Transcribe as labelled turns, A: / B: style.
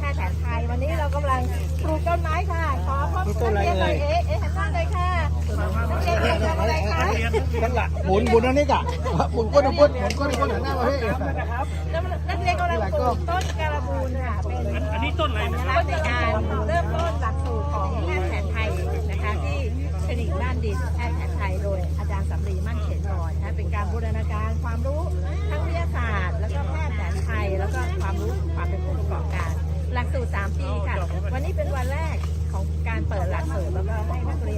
A: ค่าแผนไทยวั
B: นนี้
A: เรา
B: กำลังปลูกต้นไม้ค่ะ ข
A: อพ่นัก
B: เรียน
A: หน่
B: เอ๊เอ๊หันหน้าเลค่ะนักเรียนอยากทำอะไรค่
A: หะหมุนหมุนอันนี้กะหมุนก้นก้นหมุนก้น้นหันหน้ามาพี่
B: นักเรียนกำลังปลูกต้นการะบูนค่ะเป็นอันนี้ต้นอะไรนะครับในการเริ่มต้นหลักสูตรของแพทย์แผนไทยนะคะที่คลินิกบ้านดินแพทย์แผนไทยโดยอาจารย์สำลีมั่นเขียนรอยนะเป็นการบูรณาการความรู้ทั้งวิทยาศาสตร์ แล้วก็แพทย์แผนไทยแล้วก็ความรู้ความเป็นผู้ประกอบการ ลักสูตร3ปีค่ะ วันนี้เป็นวันแรกของการเปิดหลักสูตรแล้วก็ให้นักเรียน